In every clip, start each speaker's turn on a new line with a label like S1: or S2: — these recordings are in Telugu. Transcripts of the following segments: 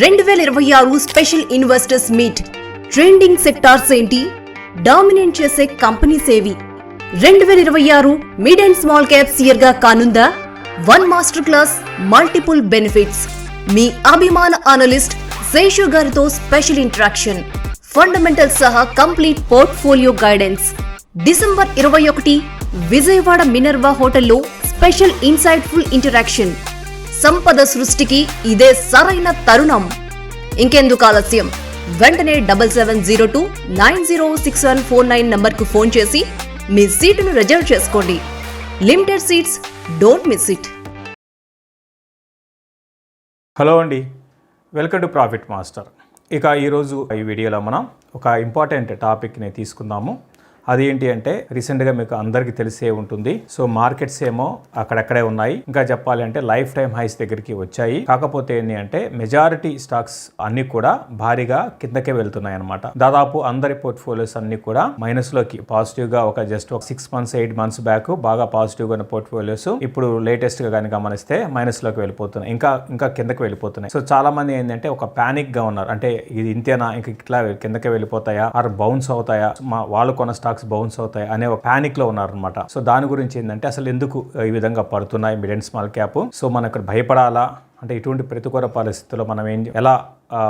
S1: రెండు వేల ఇరవై ఆరు special investors meet. Trending sectors ఏంటి? డామినేట్ చేసే కంపెనీస్ ఏవి రెండు వేల ఇరవై ఆరు మిడ్ అండ్ స్మాల్ క్యాప్స్ ఇయర్గా కానుందా? One master class multiple benefits మీ అభిమాన అనలిస్ట్ శేషు గారితో స్పెషల్ ఇంటరాక్షన్ ఫండమెంటల్ సహా కంప్లీట్ పోర్ట్ఫోలియో గైడెన్స్ డిసెంబర్ ఇరవై ఒకటి విజయవాడ మినర్వా హోటల్లో స్పెషల్ ఇన్సైట్ఫుల్ ఇంటరాక్షన్ సంపద సృష్టికి ఇదే సరైన తరుణం. ఇంకెందుకు ఆలస్యం? వెంటనే double seven zero two nine zero six one four nine నంబర్కు ఫోన్ చేసి మీ సీటును రిజర్వ్ చేసుకోండి. Limited seats don't miss it.
S2: Hello అండి. Welcome to profit master. ఇక ఈరోజు ఈ వీడియోలో మనం ఒక ఇంపార్టెంట్ టాపిక్ని తీసుకుందాము. అది ఏంటి అంటే రీసెంట్గా మీకు అందరికీ తెలిసే ఉంటుంది. సో మార్కెట్స్ ఏమో అక్కడక్కడే ఉన్నాయి. ఇంకా చెప్పాలి అంటే లైఫ్ టైం హైస్ దగ్గరికి వచ్చాయి. కాకపోతే ఏంటి అంటే మెజారిటీ స్టాక్స్ అన్ని కూడా భారీగా కిందకే వెళ్తున్నాయి అనమాట దాదాపు అందరి పోర్ట్ఫోలియోస్ అన్ని కూడా మైనస్లోకి పాజిటివ్గా ఒక జస్ట్ ఒక six months eight months back బాగా పాజిటివ్గా ఉన్న పోర్ట్ఫోలియోస్ ఇప్పుడు లేటెస్ట్గా కానీ గమనిస్తే మైనస్లోకి వెళ్ళిపోతున్నాయి. ఇంకా ఇంకా కిందకి వెళ్ళిపోతున్నాయి. సో చాలా మంది ఏంటంటే ఒక పానిక్గా ఉన్నారు. అంటే ఇది ఇంతేనా? ఇంకా ఇట్లా కిందకే వెళ్ళిపోతాయా? ఆర్ బౌన్స్ అవుతాయా? మా వాళ్ళు కొన్న స్టాక్ స్టాక్స్ బౌన్స్ అవుతాయి అనే ఒక పానిక్లో ఉన్నారనమాట సో దాని గురించి ఏంటంటే అసలు ఎందుకు ఈ విధంగా పడుతున్నాయి mid and small cap? So మనం ఇక్కడ భయపడాలా? అంటే ఇటువంటి ప్రతికూల పరిస్థితుల్లో మనం ఏం ఎలా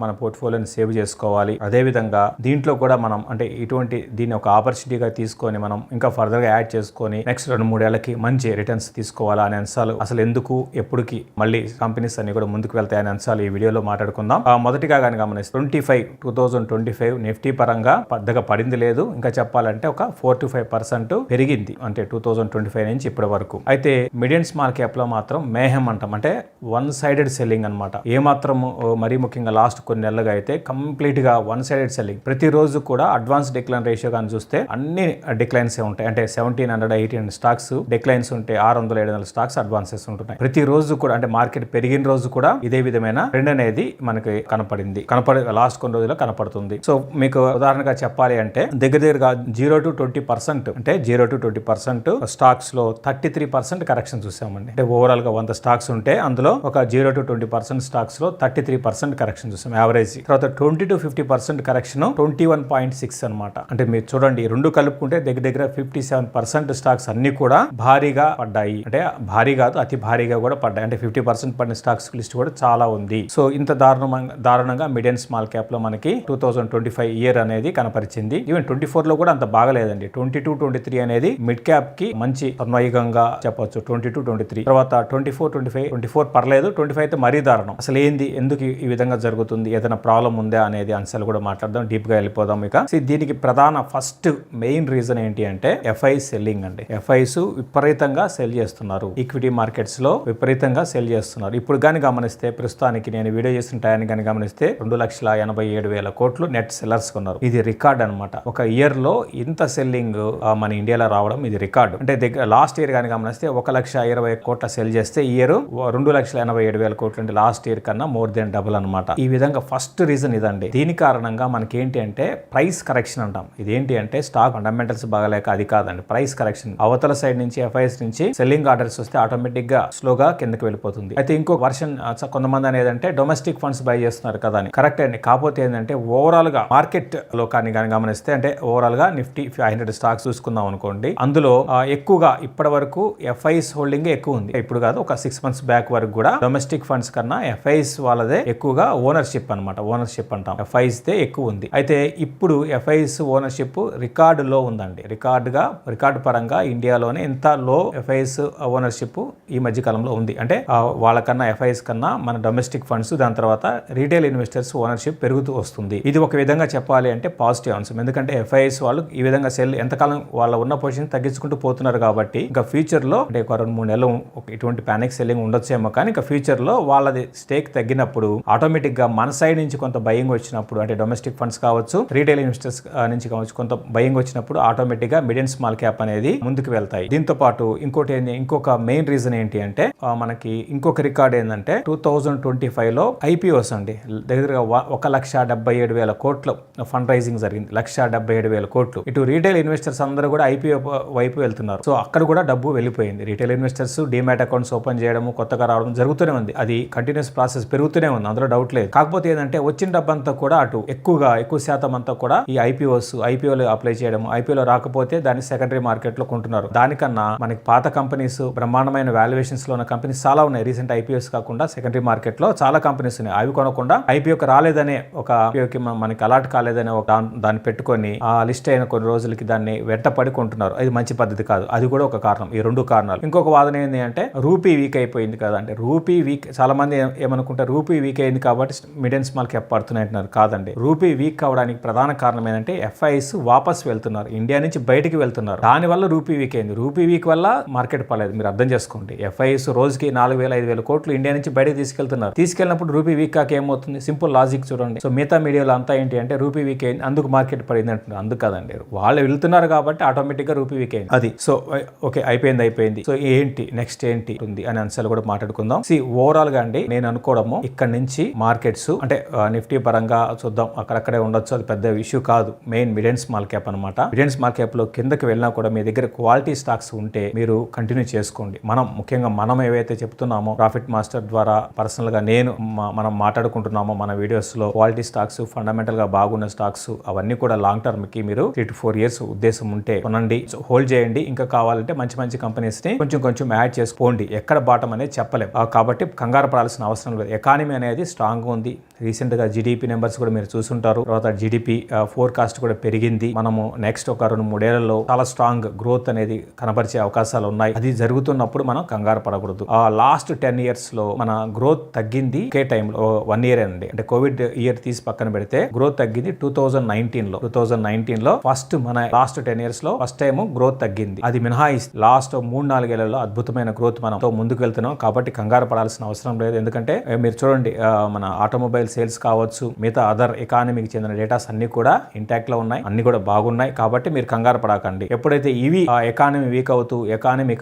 S2: మన పోర్ట్ఫోలియోని సేవ్ చేసుకోవాలి? అదేవిధంగా దీంట్లో కూడా మనం అంటే ఇటువంటి దీన్ని ఒక ఆపర్చునిటీగా తీసుకొని మనం ఇంకా ఫర్దర్గా యాడ్ చేసుకొని నెక్స్ట్ రెండు మూడేళ్ళకి మంచి రిటర్న్స్ తీసుకోవాలా అనే అంశాలు అసలు ఎందుకు ఎప్పటికి మళ్ళీ కంపెనీస్ అన్ని కూడా ముందుకు వెళ్తాయనే అంశాలు ఈ వీడియోలో మాట్లాడుకుందాం. మొదటిగా కానీ గమనిస్తే twenty five two thousand twenty five Nifty పరంగా పెద్దగా పడింది లేదు. ఇంకా చెప్పాలంటే ఒక ఫోర్ టు ఫైవ్ పర్సెంట్ పెరిగింది అంటే టూ థౌజండ్ ట్వంటీ ఫైవ్ నుంచి ఇప్పటి వరకు. అయితే మిడియన్ స్మాల్ క్యాప్లో మాత్రం మేహం అంటాం. అంటే వన్ సైడ్ సైడెడ్ సెల్లింగ్ అనమాట ఏమాత్రం మరీ ముఖ్యంగా లాస్ట్ కొన్ని నెలలుగా అయితే కంప్లీట్గా వన్ సైడెడ్ సెల్లింగ్ ప్రతిరోజు కూడా అడ్వాన్స్ డిక్లైన్ రేషియో కానీ చూస్తే అన్ని డిక్లైన్స్ ఉంటాయి. అంటే seventeen hundred eighteen stocks declines ఉంటే ఆరు వందల ఏడు వందల స్టాక్స్ అడ్వాన్సెస్ ఉంటున్నాయి. ప్రతి రోజు కూడా అంటే మార్కెట్ పెరిగిన రోజు కూడా ఇదే విధమైన ట్రెండ్ అనేది మనకి కనపడింది. కనపడి లాస్ట్ కొన్ని రోజుల్లో కనపడుతుంది. సో మీకు ఉదాహరణగా చెప్పాలి అంటే దగ్గర దగ్గరగా జీరో టు ట్వంటీ పర్సెంట్ అంటే జీరో టు ట్వంటీ పర్సెంట్ స్టాక్స్లో థర్టీ త్రీ పర్సెంట్ కరెక్షన్ చూసామండి. అంటే ఓవరాల్గా వంద స్టాక్స్ ఉంటే అందులో ఒక జీరో టు ట్వంటీ పర్సెంట్ స్టాక్స్లో థర్టీ త్రీ పర్సెంట్ కరెక్షన్ చూసాం. యావరేజ్. తర్వాత twenty to fifty percent correction twenty one point six అనమాట అంటే మీరు చూడండి రెండు కలుపుకుంటే దగ్గర దగ్గర ఫిఫ్టీ సెవెన్ పర్సెంట్ స్టాక్స్ అన్ని కూడా భారీగా పడ్డాయి. అంటే భారీ కాదు అతి భారీగా కూడా పడ్డాయి. అంటే ఫిఫ్టీ పర్సెంట్ పడిన స్టాక్స్ లిస్ట్ కూడా చాలా ఉంది. సో ఇంత దారుణంగా దారుణంగా మిడ్ అండ్ స్మాల్ క్యాప్లో మనకి two thousand twenty five year అనేది కనపరిచింది. ఈవెన్ ట్వంటీ ఫోర్లో కూడా అంత బాగలేదండి. ట్వంటీ టూ ట్వంటీ త్రీ అనేది మిడ్ క్యాప్కి మంచి అన్వయంగా చెప్పొచ్చు. Twenty two twenty three. తర్వాత twenty four twenty five twenty four పర్లేదు. ట్వంటీ ఫైవ్ అయితే మరీ దారుణం. అసలు ఏంది? ఎందుకు ఈ- విధంగా జరుగుతుంది? ఏదైనా ప్రాబ్లం ఉందా అనేది అంశాలు కూడా మాట్లాడదాం డీప్గా వెళ్ళిపోదాం ఇక. దీనికి ప్రధాన ఫస్ట్ మెయిన్ రీజన్ ఏంటి అంటే ఎఫ్ఐ సెల్లింగ్ అండి. ఎఫ్ఐస్ విపరీతంగా సెల్ చేస్తున్నారు. ఈక్విటీ మార్కెట్స్లో విపరీతంగా సెల్ చేస్తున్నారు. ఇప్పుడు కానీ గమనిస్తే ప్రస్తుతానికి నేను వీడియో చేసిన టయాన్ని కానీ గమనిస్తే రెండు లక్షల ఎనభై ఏడు వేల కోట్లు నెట్ సెల్లర్స్ కొన్నారు. ఇది రికార్డ్ అన్నమాట. ఒక ఇయర్లో ఇంత సెల్లింగ్ మన ఇండియాలో రావడం ఇది రికార్డు. అంటే దగ్గర లాస్ట్ ఇయర్ కానీ గమనిస్తే ఒక లక్ష ఇరవై కోట్ల సెల్ చేస్తే ఇయర్ రెండు లక్షల ఎనభై ఏడు వేల కోట్లు అంటే లాస్ట్ ఇయర్ కన్నా మోర్ దెన్ డబుల్ అనమాట ఈ విధంగా ఫస్ట్ రీజన్ ఇదండి. దీని కారణంగా మనకి ఏంటి అంటే ప్రైస్ కరెక్షన్ అంటాం. ఇదేంటి అంటే స్టాక్ ఫండమెంటల్స్ బాగలేక అది కాదండి. Price correction. అవతల సైడ్ నుంచి ఎఫ్ఐఎస్ నుంచి సెల్లింగ్ ఆర్డర్స్ వస్తే ఆటోమేటిక్గా స్లోగా కిందకి వెళ్ళిపోతుంది. అయితే ఇంకో వర్షన్ కొంతమంది అనేది అంటే డొమెస్టిక్ ఫండ్స్ బై చేస్తున్నారు కదా అని. కరెక్ట్ అండి. కాకపోతే ఏంటంటే ఓవరాల్గా మార్కెట్లో కానీ కానీ గమనిస్తే అంటే ఓవరాల్గా నిఫ్టీ ఫైవ్ హండ్రెడ్ స్టాక్స్ చూసుకుందాం అనుకోండి. అందులో ఎక్కువగా ఇప్పటి వరకు ఎఫ్ఐఎస్ హోల్డింగ్ ఎక్కువ ఉంది. ఇప్పుడు కాదు ఒక సిక్స్ మంత్స్ బ్యాక్ వరకు కూడా డొమెస్టిక్ ఫండ్స్ కన్నా ఎఫ్ఐఎస్ వాళ్ళదే ఎక్కువగా ఓనర్షిప్ అన్నమాట. ఓనర్షిప్ అంటాం. ఎఫ్ఐఎస్దే ఎక్కువ ఉంది. అయితే ఇప్పుడు ఎఫ్ఐఎస్ ఓనర్షిప్ రికార్డు లో ఉందండి. రికార్డుగా రికార్డు పరంగా ఇండియాలోనే ఇంత లో ఎఫ్ఐఎస్ ఓనర్షిప్ ఈ మధ్య కాలంలో ఉంది. అంటే వాళ్ళకన్నా ఎఫ్ఐఎస్ కన్నా మన డొమెస్టిక్ ఫండ్స్ దాని తర్వాత రీటైల్ ఇన్వెస్టర్స్ ఓనర్షిప్ పెరుగుతూ వస్తుంది. ఇది ఒక విధంగా చెప్పాలి అంటే పాజిటివ్ అంశం ఎందుకంటే ఎఫ్ఐఎస్ వాళ్ళు ఈ విధంగా సెల్ ఎంతకాలం వాళ్ళ ఉన్న పొజిషన్ తగ్గించుకుంటూ పోతున్నారు కాబట్టి ఇంకా ఫ్యూచర్లో అంటే ఒక రెండు మూడు నెలలు ఇటువంటి ప్యానిక్ సెల్లింగ్ ఉండొచ్చేమో కానీ ఇంకా ఫ్యూచర్ ఫ్యూచర్లో వాళ్ళది స్టేక్ తగ్గినప్పుడు ఆటోమేటిక్గా మన సైడ్ నుంచి కొంత భయం వచ్చినప్పుడు అంటే డొమెస్టిక్ ఫండ్స్ కావచ్చు రీటైల్ ఇన్వెస్టర్స్ నుంచి కావచ్చు కొంత భయం వచ్చినప్పుడు ఆటోమేటిక్గా మిడ్ అండ్ స్మాల్ క్యాప్ అనేది ముందుకు వెళ్తాయి. దీంతో పాటు ఇంకోటి ఇంకొక మెయిన్ రీజన్ ఏంటి అంటే మనకి ఇంకొక రికార్డ్ ఏంటంటే టూ థౌజండ్ ట్వంటీ ఫైవ్లో ఐపీఓస్ అండి. దగ్గరగా ఒక లక్ష డెబ్బై ఏడు వేల కోట్ల ఫండ్ రైజింగ్ జరిగింది. లక్ష డెబ్బై ఏడు వేల కోట్లు. ఇటు రీటైల్ ఇన్వెస్టర్స్ అందరూ కూడా ఐపీఓ వైపు వెళ్తున్నారు. సో అక్కడ కూడా డబ్బు వెళ్ళిపోయింది. Retail investors demat accounts open చేయడం కొత్తగా రావడం జరుగుతూనే ఉంది. ఉంది. అది కంటిన్యూస్ ప్రాసెస్ పెరుగుతూనే ఉంది. అందులో డౌట్ లేదు. కాకపోతే ఏంటంటే వచ్చిన డబ్బంతా కూడా అటు ఎక్కువగా ఎక్కువ శాతం అంతా కూడా ఈ ఐపీఓస్ ఐపీఓలు అప్లై చేయడం ఐపీఓలో రాకపోతే దాన్ని సెకండరీ మార్కెట్లో కొంటున్నారు. దానికన్నా మనకి పాత కంపెనీస్ బ్రహ్మాండమైన వాల్యుయేషన్స్లో ఉన్న కంపెనీస్ చాలా ఉన్నాయి. రీసెంట్ ఐపీఎస్ కాకుండా సెకండరీ మార్కెట్లో చాలా కంపెనీస్ ఉన్నాయి. అవి కొనకుండా ఐపీఓకి రాలేదనే ఒక ఐపీఓకి మనకి అలాట్ కాలేదనే ఒక దాన్ని పెట్టుకొని ఆ లిస్ట్ అయిన కొన్ని రోజులకి దాన్ని వెంటపడి కొంటున్నారు. అది మంచి పద్ధతి కాదు. అది కూడా ఒక కారణం. ఈ రెండు కారణాలు. ఇంకొక వాదన ఏంటి అంటే రూపీ వీక్ అయిపోయింది కదా అంటే రూపీ వీక్ వీక్ చాలామంది ఏమనుకుంటారు రూపీ వీక్ అయింది కాబట్టి మిడ్ అండ్ స్మాల్ క్యాప్ పడుతున్నాయి అంటున్నారు. కాదండి. రూపీ వీక్ కావడానికి ప్రధాన కారణం ఏంటంటే ఎఫ్ఐఎస్ వాపస్ వెళ్తున్నారు. ఇండియా నుంచి బయటికి వెళ్తున్నారు. దాని వల్ల రూపీ వీక్ అయింది. రూపీ వీక్ వల్ల మార్కెట్ పడలేదు. మీరు అర్థం చేసుకోండి. ఎఫ్ఐఎస్ రోజుకి నాలుగు వేల ఐదు వేల కోట్లు ఇండియా నుంచి బయటకు తీసుకెళ్తున్నారు. తీసుకెళ్ళినప్పుడు రూపీ వీక్ కాక ఏమవుతుంది? సింపుల్ లాజిక్ చూడండి. సో మిగతా మీడియాలో అంతా ఏంటి అంటే రూపీ వీక్ అయింది అందుకు మార్కెట్ పడింది అంటున్నారు. అందుకు కాదండి. వాళ్ళు వెళ్తున్నారు కాబట్టి ఆటోమేటిక్గా రూపీ వీక్ అయింది. అది. సో ఓకే అయిపోయింది అయిపోయింది. సో ఏంటి? నెక్స్ట్ ఏంటి? ఉంది అనే అంశాలు కూడా మాట్లాడుకుందాం. సి ఓ గా అండి నేను అనుకోవడము ఇక్కడ నుంచి మార్కెట్స్ అంటే నిఫ్టీ పరంగా చూద్దాం అక్కడక్కడే ఉండొచ్చు అది పెద్ద ఇష్యూ కాదు main mid and small cap అనమాట మిడ్ అండ్ స్మాల్ క్యాప్లో కిందకి వెళ్ళినా కూడా మీ దగ్గర క్వాలిటీ స్టాక్స్ ఉంటే మీరు కంటిన్యూ చేసుకోండి. మనం ముఖ్యంగా మనం ఏవైతే చెప్తున్నామో ప్రాఫిట్ మాస్టర్ ద్వారా పర్సనల్గా నేను మనం మాట్లాడుకుంటున్నామో మన వీడియోస్లో క్వాలిటీ స్టాక్స్ ఫండమెంటల్గా బాగున్న స్టాక్స్ అవన్నీ కూడా లాంగ్ టర్మ్కి మీరు త్రీ టు ఫోర్ ఇయర్స్ ఉద్దేశం ఉంటే కొనండి హోల్డ్ చేయండి. ఇంకా కావాలంటే మంచి మంచి కంపెనీస్ని కొంచెం కొంచెం యాడ్ చేసుకోండి. ఎక్కడ బాటం అనేది చెప్పలేం కాబట్టి కంగారు పడాల్సిన అవసరం లేదు. ఎకానమీ అనేది స్ట్రాంగ్గా ఉంది. రీసెంట్గా జీడిపి నెంబర్స్ కూడా మీరు చూసుంటారు. తర్వాత జీడిపి ఫోర్కాస్ట్ కూడా పెరిగింది. మనము నెక్స్ట్ ఒక రెండు మూడేళ్ళలో చాలా స్ట్రాంగ్ గ్రోత్ అనేది కనబరిచే అవకాశాలు ఉన్నాయి. అది జరుగుతున్నప్పుడు మనం కంగారు పడకూడదు. ఆ లాస్ట్ టెన్ ఇయర్స్లో మన గ్రోత్ తగ్గింది ఒకే టైంలో వన్ ఇయర్ అండి. అంటే కోవిడ్ ఇయర్ తీసి పక్కన పెడితే గ్రోత్ తగ్గింది టూ థౌజండ్ నైన్టీన్లో. టూ థౌజండ్ నైన్టీన్లో ఫస్ట్ మన లాస్ట్ టెన్ ఇయర్స్లో ఫస్ట్ టైం గ్రోత్ తగ్గింది. అది మినహాయిస్ లాస్ట్ మూడు నాలుగేళ్ళలో అద్భుతమైన గ్రోత్ మనం ముందుకు వెళ్తున్నాం. కాబట్టి కంగారు పడాల్సిన అవసరం లేదు. ఎందుకంటే మీరు చూడండి మన ఆటోమొబైల్ సేల్స్ కావచ్చు మిగతా అదర్ ఎకానమీకి చెందిన డేటాస్ అన్ని కూడా ఇంటాక్ట్లో ఉన్నాయి. అన్ని కూడా బాగున్నాయి. కాబట్టి మీరు కంగారు పడకండి. ఎప్పుడైతే ఇవి ఎకానమీ వీక్ అవుతూ ఎకానమీ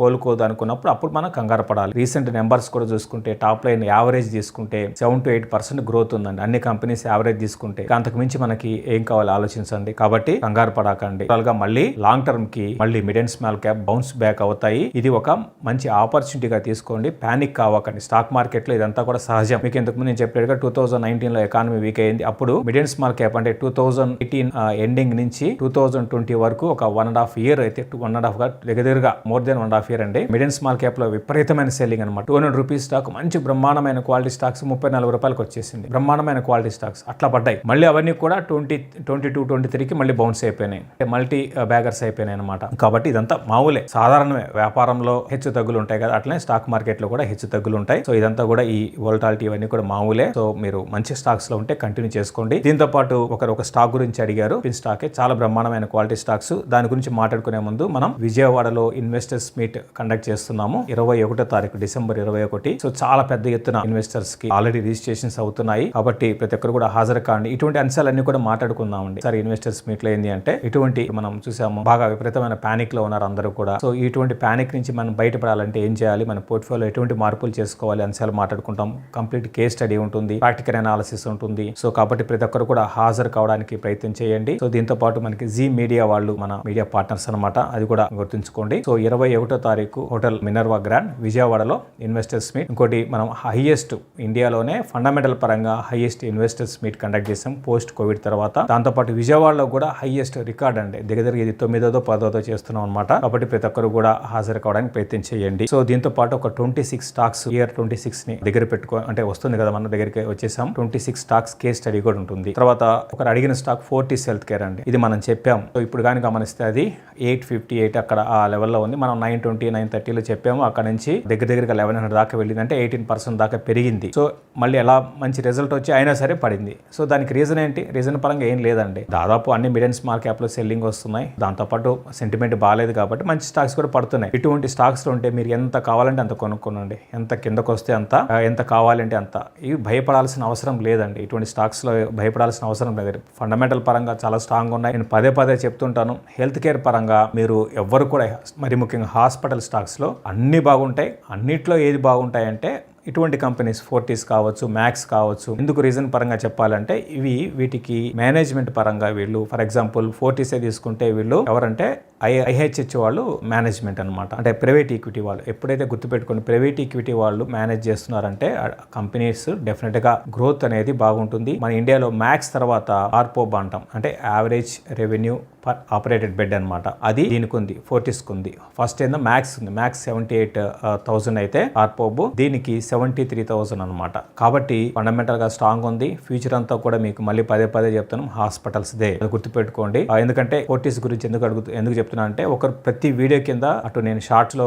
S2: కోలుకోదు అనుకున్నప్పుడు అప్పుడు మనం కంగారు పడాలి. రీసెంట్ నెంబర్స్ కూడా చూసుకుంటే టాప్ లైన్ యావరేజ్ తీసుకుంటే seven to eight percent growth ఉందండి. అన్ని కంపెనీస్ యావరేజ్ తీసుకుంటే అంతకు మించి మనకి ఏం కావాలో ఆలోచించండి. కాబట్టి కంగారు పడకండి. మళ్ళీ లాంగ్ టర్మ్కి మళ్ళీ mid and small cap bounce back అవుతాయి. ఇది ఒక మంచి ఆపర్చునిటీగా తీసుకోండి. పానిక్ కావకండి. స్టాక్ మార్కెట్లో ఇదంతా కూడా సహజం. మీకు ఇంతకు ముందు నేను చెప్పినట్టుగా టూ థౌసండ్ నైన్టీన్లో ఎకానమీ వీక్ అయింది అప్పుడు మిడ్ అండ్ స్మాల్ క్యాప్ అంటే టూ థౌసండ్ ఎయిటీన్ ఎండింగ్ నుంచి టూ థౌసండ్ ట్వంటీ వరకు ఒక వన్ అండ్ హాఫ్ ఇయర్ అయితే టూ వన్ అండ్ హాఫ్గా దగ్గరగా more than one and half year అండి. మిడ్ అండ్ స్మాల్ క్యాప్లో విపరీతమైన సెల్లింగ్ అనమాట టూ హండ్రెడ్ రూపీస్ స్టాక్ మంచి బ్రహ్మాండమైన క్వాలిటీ స్టాక్స్ ముప్పై నాలుగు రూపాయలకు వచ్చేసింది. బ్రహ్మాండమైన క్వాలిటీ స్టాక్స్ అట్లా పడ్డాయి. మళ్ళీ అవన్నీ కూడా ట్వంటీ ట్వంటీ టూ ట్వంటీ త్రీకి మళ్ళీ బౌన్స్ అయిపోయినాయి. మల్టీ బ్యాగర్స్ అయిపోయినాయి అనమాట కాబట్టి ఇదంతా మామూలే. సాధారణమే. వ్యాపారంలో హెచ్చు తగ్గులు ఉంటాయి కదా అట్లనే స్టాక్ మార్కెట్లో కూడా హెచ్చు తగ్గులు ఉంటాయి. సో ఇదంతా కూడా ఈ వోల్టాలిటీ ఇవన్నీ కూడా మామూలే. సో మీరు మంచి స్టాక్స్లో ఉంటే కంటిన్యూ చేసుకోండి. దీంతో పాటు ఒకరు ఒక స్టాక్ గురించి అడిగారు. పిన్ స్టాకే చాలా బ్రహ్మాండమైన క్వాలిటీ స్టాక్స్ దాని గురించి మాట్లాడుకునే ముందు మనం విజయవాడలో ఇన్వెస్టర్స్ మీట్ కండక్ట్ చేస్తున్నాము. ఇరవై ఒకటో తారీఖు డిసెంబర్ ఇరవై ఒకటి. సో చాలా పెద్ద ఎత్తున ఇన్వెస్టర్స్కి ఆల్రెడీ రిజిస్ట్రేషన్స్ అవుతున్నాయి. కాబట్టి ప్రతి ఒక్కరు కూడా హాజరు కాండి ఇటువంటి అంశాలన్నీ కూడా మాట్లాడుకుందామండి. సార్ ఇన్వెస్టర్స్ మీట్లో ఏంటి అంటే ఇటువంటి మనం చూసాము బాగా విపరీతమైన పానిక్లో ఉన్నారు అందరూ కూడా. సో ఇటువంటి పానిక్ నుంచి మనం బయటపడాలంటే ఏం చేయాలి? మన పోర్ట్ఫోలియో ఎటువంటి మార్పులు చేసుకోవాలి? అంశాలు మాట్లాడుకుంటాం. కంప్లీట్ కేస్ స్టడీ ఉంటుంది. ప్రాక్టికల్ అనాలిసిస్ ఉంటుంది. సో కాబట్టి ప్రతి ఒక్కరు కూడా హాజరు కావడానికి ప్రయత్నం చేయండి. సో దీంతో పాటు మనకి జీ మీడియా వాళ్ళు మన మీడియా పార్ట్నర్స్ అన్నమాట అది కూడా గుర్తుంచుకోండి. సో ఇరవై ఒకటో తారీఖు హోటల్ మినర్వా గ్రాండ్ విజయవాడలో ఇన్వెస్టర్స్ మీట్. ఇంకోటి మనం హైయెస్ట్ ఇండియాలోనే ఫండమెంటల్ పరంగా హైయెస్ట్ ఇన్వెస్టర్స్ మీట్ కండక్ట్ చేసాం పోస్ట్ కోవిడ్ తర్వాత. దాంతో పాటు విజయవాడలో కూడా హైయెస్ట్ రికార్డ్ అండి. దగ్గర దగ్గర ఇది తొమ్మిదోదో పదోదో చేస్తున్నాం అనమాట కాబట్టి ప్రతి ఒక్కరు కూడా హాజరు కావడానికి ప్రయత్నం చేయండి. సో దీంతో పాటు ఒక twenty six stocks year twenty సిక్స్ని దగ్గర పెట్టుకో అంటే వస్తుంది కదా మన దగ్గరికి వచ్చేసాం. Twenty six stocks case study కూడా ఉంటుంది. తర్వాత ఒకరు అడిగిన స్టాక్ ఫోర్టీస్ హెల్త్ కేర్ అండి. ఇది మనం చెప్పాం. సో ఇప్పుడు కానీ గమనిస్తే అది ఎయిట్ ఫిఫ్టీ ఎయిట్ అక్కడ ఆ లెవెల్లో ఉంది. మనం నైన్ ట్వంటీ నైన్ థర్టీలో చెప్పాము. అక్కడ నుంచి దగ్గర దగ్గరగా లెవెన్ హండ్రెడ్ దాకా వెళ్ళింది అంటే ఎయిటీన్ పర్సెంట్ దాకా పెరిగింది. సో మళ్ళీ ఎలా మంచి రిజల్ట్ వచ్చి అయినా సరే పడింది. సో దానికి రీజన్ ఏంటి? రీజన్ పరంగా ఏం లేదండి. దాదాపు అన్ని మిడ్ అండ్ స్మాల్ క్యాప్లో సెల్లింగ్ వస్తున్నాయి. దాంతోపాటు సెంటిమెంట్ బాగాలేదు కాబట్టి మంచి స్టాక్స్ కూడా పడుతున్నాయి. ఇటువంటి స్టాక్స్ ఉంటే మీరు ఎంత కావాలంటే అంత కొనుక్కోనండి. ఎంత కిందకు వస్తే అంత ఎంత కావాలంటే అంత. ఇవి భయపడాల్సిన అవసరం లేదండి. ఇటువంటి స్టాక్స్లో భయపడాల్సిన అవసరం లేదు. ఫండమెంటల్ పరంగా చాలా స్ట్రాంగ్ ఉన్నాయి. నేను పదే పదే చెప్తుంటాను హెల్త్ కేర్ పరంగా మీరు ఎవ్వరు కూడా మరి ముఖ్యంగా హాస్పిటల్ స్టాక్స్లో అన్నీ బాగుంటాయి. అన్నిట్లో ఏది బాగుంటాయంటే ఇటువంటి కంపెనీస్ ఫోర్టీస్ కావచ్చు మ్యాక్స్ కావచ్చు ఎందుకు రీజన్ పరంగా చెప్పాలంటే ఇవి వీటికి మేనేజ్మెంట్ పరంగా వీళ్ళు ఫర్ ఎగ్జాంపుల్ ఫోర్టీసే తీసుకుంటే వీళ్ళు ఎవరంటే ఐ ఐహెచ్హెచ్ వాళ్ళు మేనేజ్మెంట్ అన్నమాట. అంటే ప్రైవేట్ ఈక్విటీ వాళ్ళు. ఎప్పుడైతే గుర్తుపెట్టుకుని ప్రైవేట్ ఈక్విటీ వాళ్ళు మేనేజ్ చేస్తున్నారంటే కంపెనీస్ డెఫినెట్గా గ్రోత్ అనేది బాగుంటుంది. మన ఇండియాలో మ్యాక్స్ తర్వాత ఆర్పోబ్ అంటాం అంటే average revenue per operated bed అనమాట అది దీనికి ఉంది ఫోర్టీస్కి ఉంది ఫస్ట్ ఏందో మ్యాక్స్ ఉంది మ్యాక్స్ సెవెంటీ ఎయిట్ థౌసండ్ అయితే ఆర్పోబ్ దీనికి సెవెంటీ త్రీ థౌసండ్ అనమాట కాబట్టి ఫండమెంటల్గా స్ట్రాంగ్ ఉంది. ఫ్యూచర్ అంతా కూడా మీకు మళ్ళీ పదే పదే చెప్తాను. హాస్పిటల్స్ దే. గుర్తుపెట్టుకోండి. ఎందుకంటే ఫోర్టీస్ గురించి ఎందుకు అడుగుతూ ఎందుకు చెప్తున్నా అంటే ఒకరు ప్రతి వీడియో కింద అటు నేను షార్ట్స్లో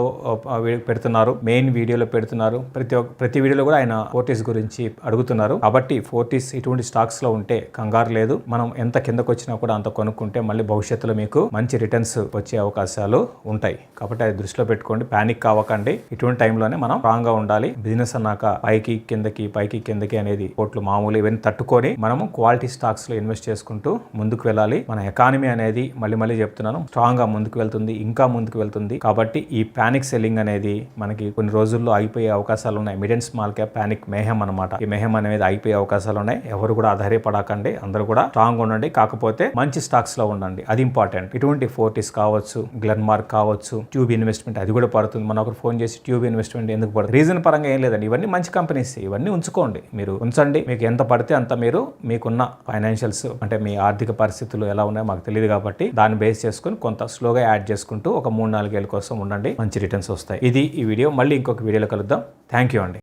S2: పెడుతున్నారు. మెయిన్ వీడియోలో పెడుతున్నారు. ప్రతి ఒక్క ప్రతి వీడియోలో కూడా ఆయన ఫోర్టీస్ గురించి అడుగుతున్నారు. కాబట్టి ఫోర్టీస్ ఇటువంటి స్టాక్స్లో ఉంటే కంగారు లేదు. మనం ఎంత కిందకు వచ్చినా కూడా అంత కొనుక్కుంటే మళ్ళీ భవిష్యత్తులో మీకు మంచి రిటర్న్స్ వచ్చే అవకాశాలు ఉంటాయి. కాబట్టి అది దృష్టిలో పెట్టుకోండి. పానిక్ కావకండి. ఇటువంటి టైంలోనే మనం స్ట్రాంగ్గా ఉండాలి. బిజినెస్ అన్నాక పైకి కిందకి పైకి కిందకి అనేది కోట్లు మామూలు ఇవన్నీ తట్టుకొని మనము క్వాలిటీ స్టాక్స్లో ఇన్వెస్ట్ చేసుకుంటూ ముందుకు వెళ్ళాలి. మన ఎకానమీ అనేది మళ్ళీ మళ్ళీ చెప్తున్నాను స్ట్రాంగ్గా ముందుకు వెళ్తుంది ఇంకా ముందుకు వెళ్తుంది. కాబట్టి ఈ పానిక్ సెల్లింగ్ అనేది మనకి కొన్ని రోజుల్లో అయిపోయే అవకాశాలు ఉన్నాయి. Mid and small cap panic మేహం అనమాట ఈ మేహం అనేది అయిపోయే అవకాశాలు ఉన్నాయి. ఎవరు కూడా ఆధారపడకండి. అందరూ కూడా స్ట్రాంగ్ ఉండండి. కాకపోతే మంచి స్టాక్స్లో ఉండండి. అది ఇంపార్టెంట్ ఇటువంటి ఫోర్టీస్ కావచ్చు గ్లెన్మార్క్ కావచ్చు ట్యూబ్ ఇన్వెస్ట్మెంట్ అది కూడా పడుతుంది. మన ఒకరు ఫోన్ చేసి ట్యూబ్ ఇన్వెస్ట్మెంట్ ఎందుకు పడుతుంది? రీజన్ పరంగా ఏం లేదండి. ఇవన్నీ మంచి కంపెనీస్. ఇవన్నీ ఉంచుకోండి. మీరు ఉంచండి. మీకు ఎంత పడితే అంత మీరు మీకున్న ఫైనాన్షియల్స్ అంటే మీ ఆర్థిక పరిస్థితులు ఎలా ఉన్నాయో మాకు తెలియదు కాబట్టి దాన్ని బేస్ చేసుకుని కొంత స్లోగా యాడ్ చేసుకుంటూ ఒక మూడు నాలుగేళ్ళ కోసం ఉండండి. మంచి రిటర్న్స్ వస్తాయి. ఇది ఈ వీడియో. మళ్ళీ ఇంకొక వీడియోలో కలుద్దాం. థ్యాంక్ యూ అండి.